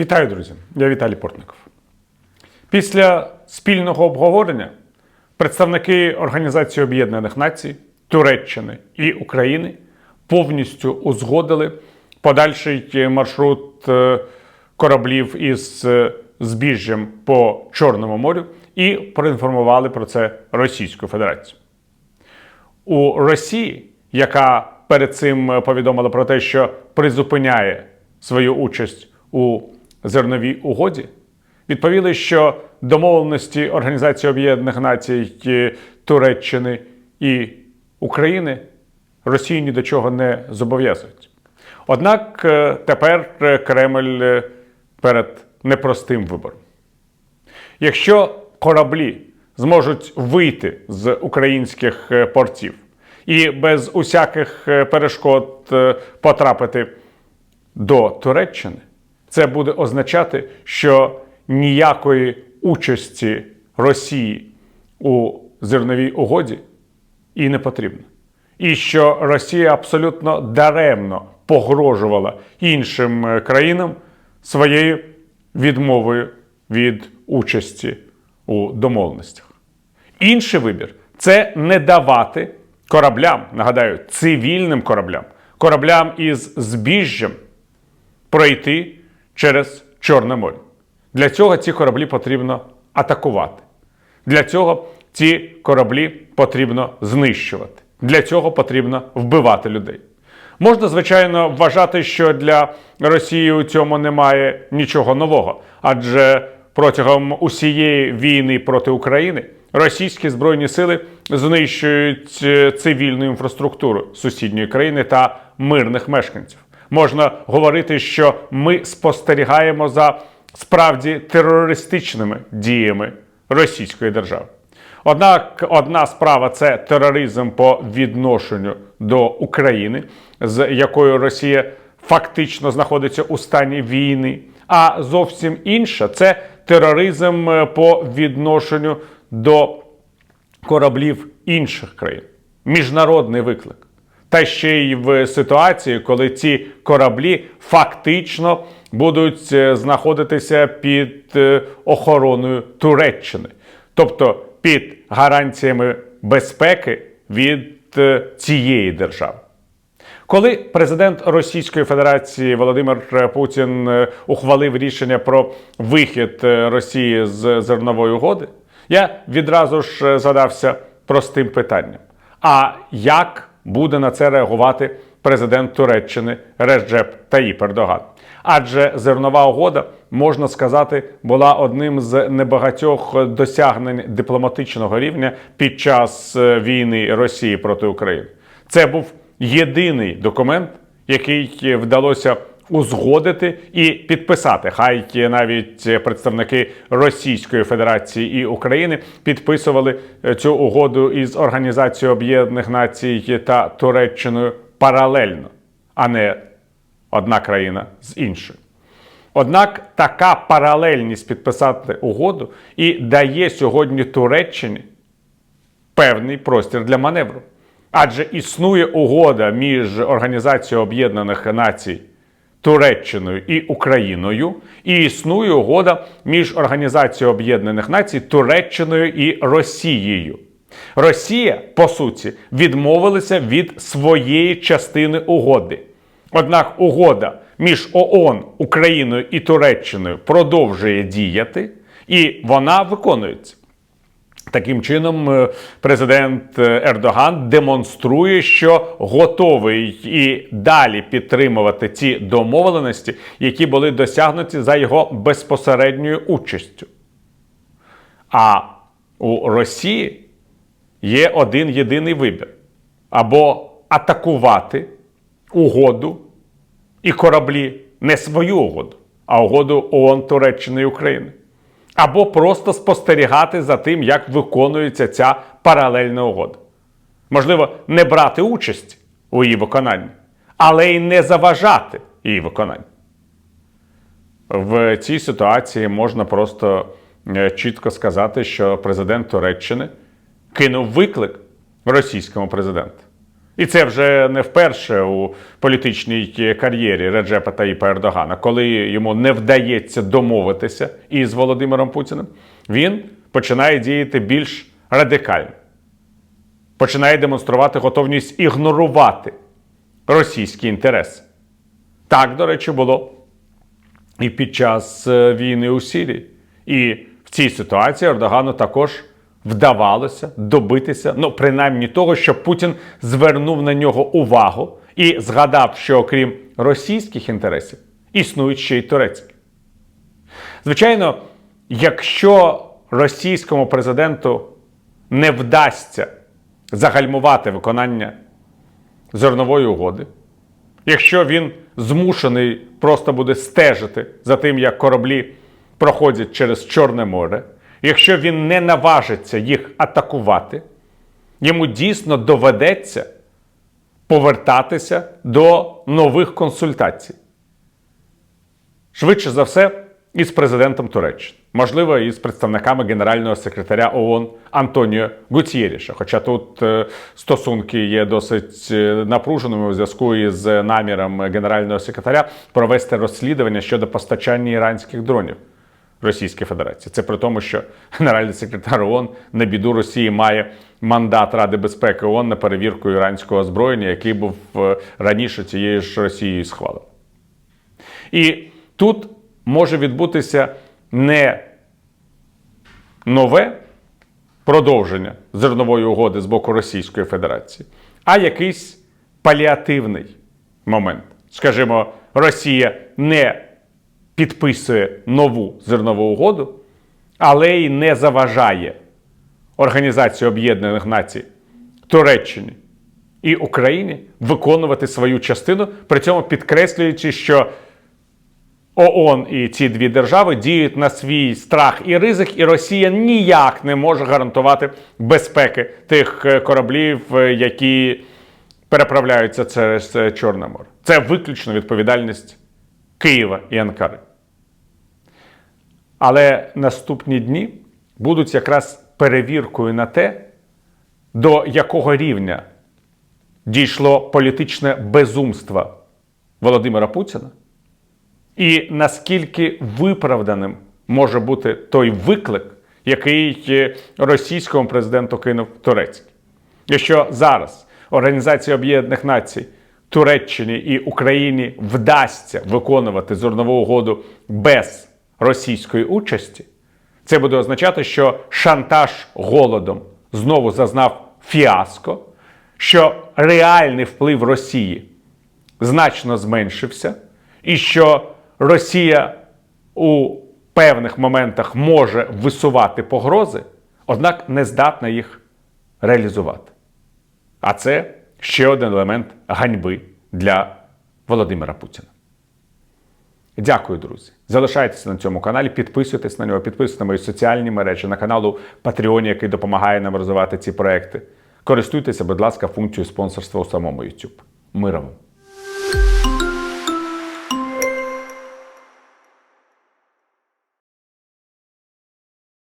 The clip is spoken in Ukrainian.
Вітаю, друзі! Я Віталій Портников. Після спільного обговорення представники Організації Об'єднаних Націй, Туреччини і України повністю узгодили подальший маршрут е, кораблів із е, збіжжям по Чорному морю і проінформували про це Російську Федерацію. У Росії, яка перед цим повідомила про те, що призупиняє свою участь у зерновій угоді, відповіли, що домовленості Організації Об'єднаних Націй е, Туреччини і України Росію ні до чого не зобов'язують. Однак е, тепер е, Кремль перед непростим вибором. Якщо кораблі зможуть вийти з українських портів і без усяких перешкод потрапити до Туреччини, це буде означати, що ніякої участі Росії у зерновій угоді і не потрібно. І що Росія абсолютно даремно погрожувала іншим е, країнам своєю відмовою від участі у домовленостях. Інший вибір це не давати кораблям, нагадаю, цивільним кораблям, кораблям із збіжжям пройти через Чорне море. Для цього ці кораблі потрібно атакувати. Для цього ці кораблі потрібно знищувати. Для цього потрібно вбивати людей. Можна, звичайно, вважати, що для Росії у цьому немає нічого нового, адже протягом усієї війни проти України російські збройні сили знищують е, цивільну інфраструктуру сусідньої країни та мирних мешканців. Можна говорити, що ми спостерігаємо за справді терористичними діями Російської держави. Однак одна справа це тероризм по відношенню до України, з якою Росія фактично знаходиться у стані війни. А зовсім інша це тероризм е, по відношенню до кораблів інших країн. Міжнародний виклик. Та ще й в ситуації, коли ці кораблі фактично будуть е, знаходитися під е, охороною Туреччини, тобто під гарантіями безпеки від е, цієї держави. Коли президент Російської Федерації Володимир Путін ухвалив рішення про вихід Росії з зернової угоди, я відразу ж задався простим питанням: а як буде на це реагувати президент Туреччини Реджеп Таїп Ердоган? Адже зернова угода, можна сказати, була одним з небагатьох досягнень дипломатичного рівня під час е, війни Росії проти України. Це був єдиний документ, який вдалося узгодити і підписати. Хай навіть представники Російської Федерації і України підписували цю угоду із Організацією Об'єднаних Націй та Туреччиною паралельно, а не одна країна з іншою. Однак така паралельність підписати угоду і дає сьогодні Туреччині певний простір для маневру. Адже існує угода між Організацією Об'єднаних Націй Туреччиною і Україною, і існує угода між Організацією Об'єднаних Націй Туреччиною і Росією. Росія, по суті, відмовилася від своєї частини угоди. Однак угода між ООН, Україною і Туреччиною продовжує діяти, і вона виконується. Таким чином, е, президент е, Ердоган демонструє, що готовий і далі підтримувати ці домовленості, які були досягнуті за його безпосередньою участю. А у Росії є один єдиний вибір: або атакувати угоду і кораблі не свою угоду, а угоду ООН Туреччини і України або просто спостерігати за тим, як виконується ця паралельна угода. Можливо, не брати участь у її виконанні, але й не заважати її виконанню. В цій ситуації можна просто е, чітко сказати, що президент Туреччини кинув виклик російському президенту І це вже не вперше у політичній кар'єрі Реджепа Таїпа Ердогана, коли йому не вдається домовитися із Володимиром Путіним, він починає діяти більш радикально, починає демонструвати готовність ігнорувати російські інтереси. Так, до речі, було і під час е, війни у Сирії. І в цій ситуації Ердогану також вдавалося добитися, ну, принаймні того, щоб Путін звернув на нього увагу і згадав, що окрім російських інтересів існують ще й турецькі. Звичайно, якщо російському президенту не вдасться загальмувати виконання зернової угоди, якщо він змушений просто буде стежити за тим, як кораблі проходять через Чорне море, якщо він не наважиться їх атакувати, йому дійсно доведеться повертатися до нових консультацій. Швидше за все, із президентом Туреччини, можливо, із представниками генерального секретаря ООН Антоніо Гутєріша. Хоча тут е, стосунки є досить е, напруженими у зв'язку із наміром генерального секретаря провести розслідування щодо постачання іранських дронів Російській Федерації. Це при тому, що генеральний секретар ООН на біду Росії має мандат Ради безпеки ООН на перевірку іранського озброєння, який був е, раніше цією ж Росією схвалений. І тут може відбутися не нове продовження зернової угоди з боку Російської Федерації, а якийсь паліативний момент. Скажімо, Росія не підписує нову зернову угоду, але й не заважає Організації Об'єднаних Націй Туреччині і Україні виконувати свою частину, при цьому підкреслюючи, що ООН і ці дві держави діють на свій страх і ризик, і Росія ніяк не може гарантувати безпеки тих е, кораблів, е, які переправляються через е, Чорне море. Це виключно відповідальність Києва і Анкари. Але наступні дні будуть якраз перевіркою на те, до якого рівня дійшло політичне безумство Володимира Путіна, і наскільки виправданим може бути той виклик, який е, російському президенту кинув Турецький. Якщо зараз Організація Об'єднаних Націй Туреччині і Україні вдасться виконувати зернову угоду без російської участі, це буде означати, що шантаж голодом знову зазнав фіаско, що реальний вплив Росії значно зменшився, і що Росія у певних моментах може висувати погрози, однак не здатна їх реалізувати. А це ще один елемент ганьби для Володимира Путіна. Дякую, друзі. Залишайтеся на цьому каналі, підписуйтесь на нього, підписуйтесь на мої соціальні мережі, на каналу Patreon, який допомагає нам розвивати ці проекти. Користуйтеся, будь ласка, функцією спонсорства у самому YouTube. Мира вам!